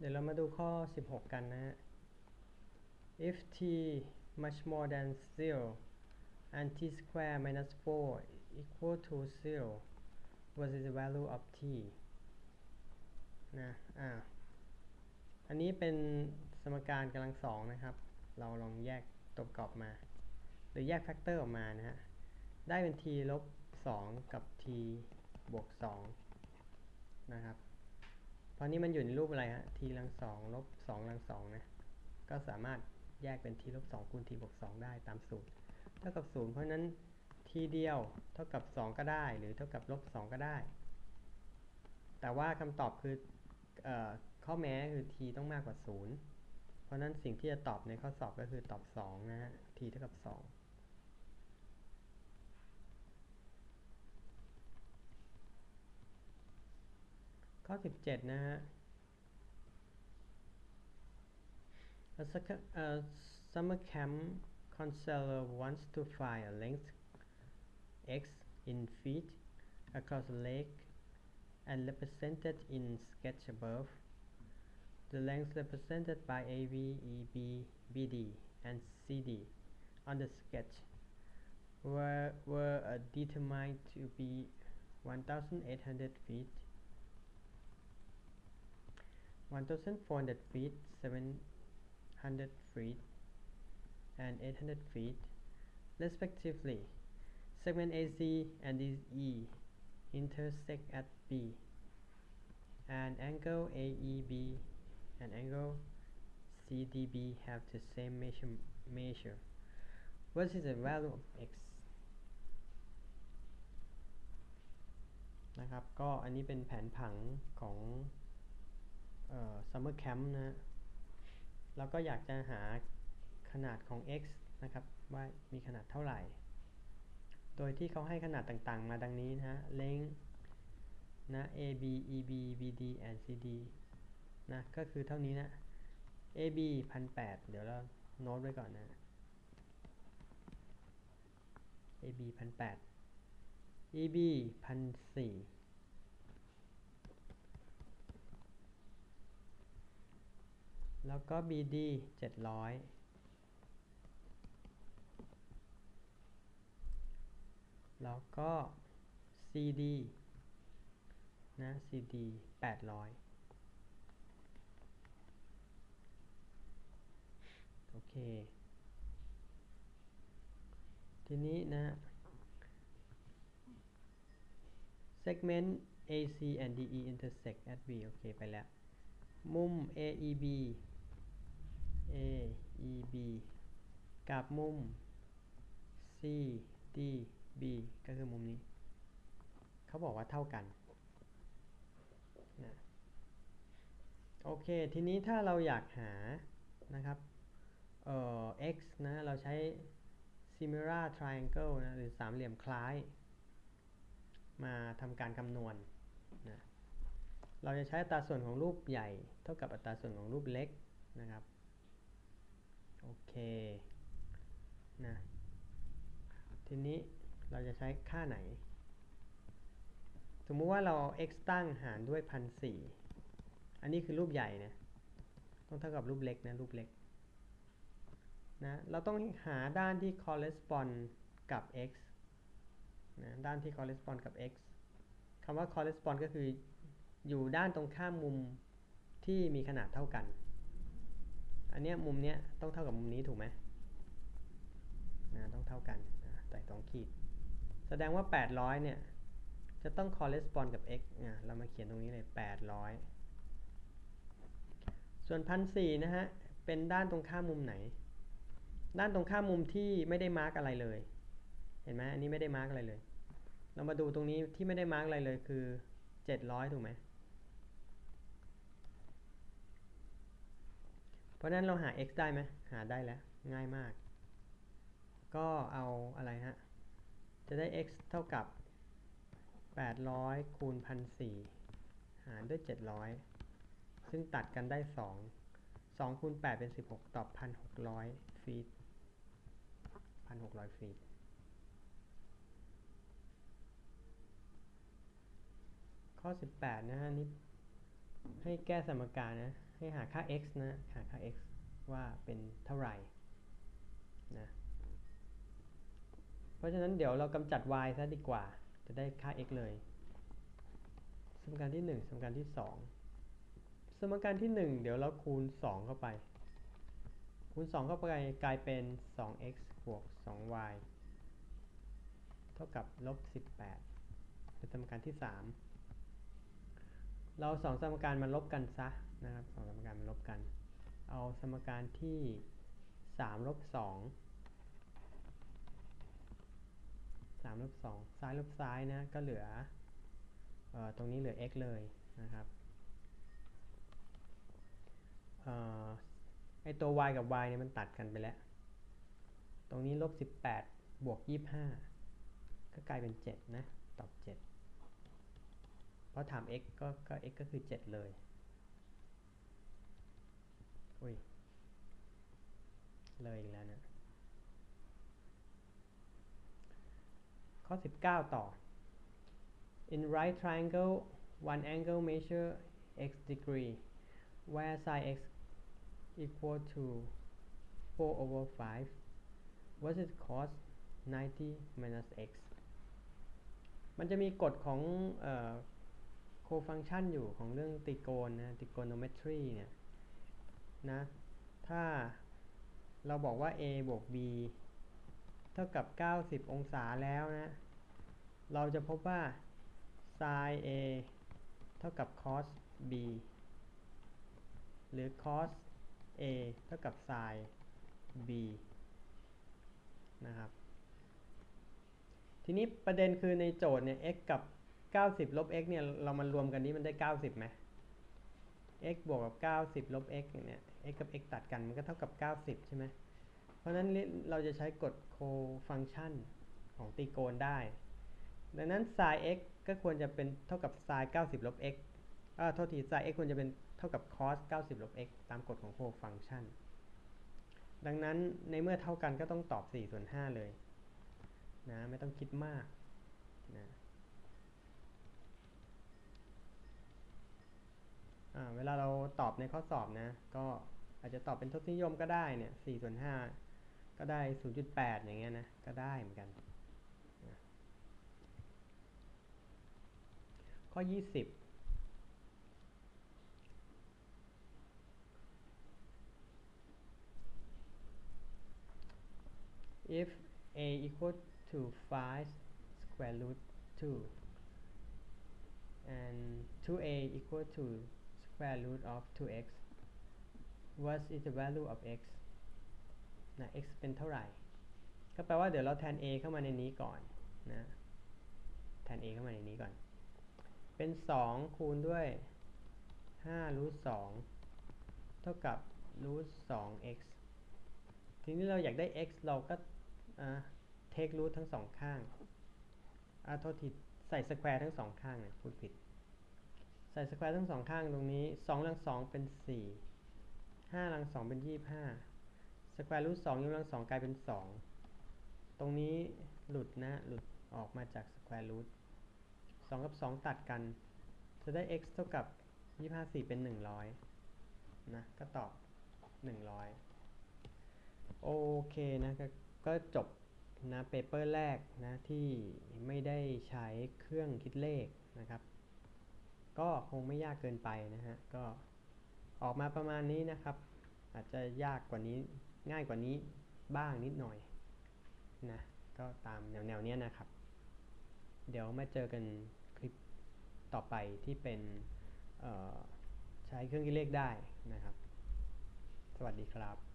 เดี๋ยวเรามาดูข้อ 16 กันนะฮะ if t much more than 0 and t square minus 4 equal to 0 what is the value of t นะอ่าอันนี้เป็นสมการกำลังสองนะครับ เราลองแยกตัวประกอบมา หรือแยกแฟกเตอร์ออกมานะฮะ ได้เป็น t ลบ 2 กับ t บวก 2 นะครับ เพราะนี้มันอยู่ในรูปอะไรฮะ t ลังสองลบ2ลังสองนะ ก็สามารถแยกเป็น t ลบ2คูณ t บวก2ได้ตามสูตร เท่ากับ0เพราะนั้น t เดียวเท่ากับ2ก็ได้ หรือเท่ากับลบ2ก็ได้ แต่ว่าคำตอบคือออข้อแม้คือ t ต้องมากกว่า0เพราะนั้นสิ่งที่จะตอบในข้อสอบก็คือตอบ2นะฮะ t เท่ากับ2 ข้อ 17 นะฮะ A sec- a summer camp counselor wants to find a length x in feet across a lake and represented in sketch above. The length represented by AB, EB, BD, and CD on the sketch were, were uh, determined to be 1,800 feet 1,400 feet, 700 feet, and 800 feet, respectively. Segment AC and DE intersect at B, and angle AEB and angle CDB have the same measure. measure. What is the value of x? นะครับ ก็อันนี้เป็นแผนผังของ เอ่อ summer camp นะฮะแล้วก็อยากจะหาขนาดของ x นะครับ ว่ามีขนาดเท่าไหร่ โดยที่เขาให้ขนาดต่างๆ มาดังนี้นะฮะ length นะ AB EB BD and CD นะก็คือเท่านี้นะ AB 1,800เดี๋ยวเราโน้ตไว้ก่อนนะ AB 1,800 EB 1,400แแล้วก็ BD 700 แล้วก็ CD นะ CD 800 โอเค ทีนี้นะ segment AC and DE intersect at B โอเค ไปแล้ว มุม AEB AEB กับมุม CDB ก็คือมุมนี้ เขาบอกว่าเท่ากันนะโอเค ทีนี้ถ้าเราอยากหานะครับ เอ่อ x นะ เราใช้ similar triangle นะ หรือสามเหลี่ยมคล้าย มาทำการคำนวณนะเราจะใช้อัตราส่วนของรูปใหญ่ เท่ากับอัตราส่วนของรูปเล็กนะครับ โอเคนะทีนี้เราจะใช้ค่าไหน สมมุติว่าเราเอา x ตั้งหารด้วยพันสี่อันนี้คือรูปใหญ่นะต้องเท่ากับรูปเล็กนะรูปเล็กนะเราต้องหาด้านที่ correspond กับ x นะด้านที่ correspond กับ x คำว่า correspond ก็คืออยู่ด้านตรงข้ามมุมที่มีขนาดเท่ากัน อันเนี้ยมุมเนี้ยต้องเท่ากับมุมนี้ถูกไหมนะต้องเท่ากันนะใส่สองขีด แสดงว่า 800 เนี่ย จะต้อง correspond กับ x นะเรามาเขียนตรงนี้เลย 800 ส่วน1,400นะฮะ เป็นด้านตรงข้ามมุมไหน ด้านตรงข้ามมุมที่ไม่ได้มาร์กอะไรเลย เห็นไหมอันนี้ไม่ได้มาร์กอะไรเลย เรามาดูตรงนี้ที่ไม่ได้มาร์กอะไรเลยคือ 700 ถูกไหม เพราะนั้นเราหา x ได้ไหมหาได้แล้ว ง่ายมาก ก็เอาอะไรฮะ จะได้ x เท่ากับ 800คูณ1,400 หารด้วย 700 ซึ่งตัดกันได้ 2 2คูณ8เป็น 16 ตอบ 1,600 ฟีต 1,600 ฟีตข้อ 18 นะฮะนี่ให้แก้สมการนะ ให้หาค่า x นะ หาค่า x ว่าเป็นเท่าไหร่นะ เพราะฉะนั้นเดี๋ยวเรากำจัด y ซะดีกว่า จะได้ค่า x เลย สมการที่ 1 สมการที่ 2 สมการที่ 1 เดี๋ยวเราคูณ 2 เข้าไป คูณ 2 เข้าไปกลายเป็น 2x บวก 2y เท่ากับลบ 18 เป็นสมการที่ 3 เราสองสมการมาลบกันซะ นะครับสองสมการมาลบกัน เอาสมการที่3ลบ2 3ลบ2ซ้ายลบซ้ายนะก็เหลือออตรงนี้เหลือ x เลยนะครับออไอตัว y กับ y เนี่ยมันตัดกันไปแล้ว ตรงนี้ลบ 18 บวก 25 ก็กลายเป็น 7 นะ ตอบ 7 เพราะถาม x ก็ก็ x ก็คือ 7 เลย อุ้ย เลยอีกแล้วนะข้อ 19 ต่อ in right triangle one angle measure x degree where sine x equal to 4 over 5 what is cos 90 minus x มันจะมีกฎของเอ่อ co-function อยู่ของเรื่องติโกณนะ trigonometry เนี่ย นะ ถ้าเราบอกว่า a บวก b เท่ากับ 90 องศาแล้วนะ เราจะพบว่า sin a เท่ากับ cos b หรือ cos a เท่ากับ sin b นะครับ ทีนี้ประเด็นคือในโจทย์เนี่ย x กับ 90 ลบ x เนี่ย เรามารวมกันนี้มันได้ 90ไหม x บวกกับ 90 ลบ x เนี่ย x กับ x ตัดกันมันก็เท่ากับ 90 ใช่ไหม เพราะนั้นเราจะใช้กฎ co-function ของตรีโกณได้ ดังนั้น sin x ก็ควรจะเป็นเท่ากับ sin 90 ลบ x เอ่าโทษที sin x ควรจะเป็นเท่ากับ cos 90 ลบ x ตามกฎของ co-function ดังนั้นในเมื่อเท่ากันก็ต้องตอบ4ส่วน5เลยนะ ไม่ต้องคิดมากนะ เวลาเราตอบในข้อสอบนะ ก็อาจจะตอบเป็นทศนิยมก็ได้เนี่ย4ส่วน5ก็ได้ 0.8 อย่างเงี้ยนะ ก็ได้เหมือนกัน ข้อ 20 if a equal to 5 square root 2 and 2a equal to square root of 2x what is the value of x นะ x เป็นเท่าไหร่ ก็แปลว่าเดี๋ยวเราแทน a เข้ามาในนี้ก่อนนะแทน a เข้ามาในนี้ก่อน เป็น 2 คูณด้วย5 root 2เท่ากับ root 2x ทีนี้เราอยากได้ x เราก็เทครูททั้งสองข้างอาโทษทีใส่สแควร์ทั้งสองข้างนี่ยพูดผิด ใส่สแควร์ทั้งสองข้างตรงนี้2ลัง2เป็น 4 5ลัง2เป็น 25 สแควร์รูท2ยกกำลัง2กลายเป็น 2 ตรงนี้หลุดนะ หลุดออกมาจากสแควร์รูท2กับ 2 ตัดกัน จะได้ x เท่ากับ 25 4 เป็น 100 นะ ก็ตอบ 100 โอเคนะกก็จบนะเปเปอร์แรกนะที่ไม่ได้ใช้เครื่องคิดเลขนะครับ ก็คงไม่ยากเกินไปนะฮะ ก็ออกมาประมาณนี้นะครับ อาจจะยากกว่านี้ง่ายกว่านี้บ้างนิดหน่อยนะก็ตามแนวแนวนี้นะครับ เดี๋ยวมาเจอกันคลิปต่อไปที่เป็นใช้เครื่องคิดเลขได้นะครับ สวัสดีครับ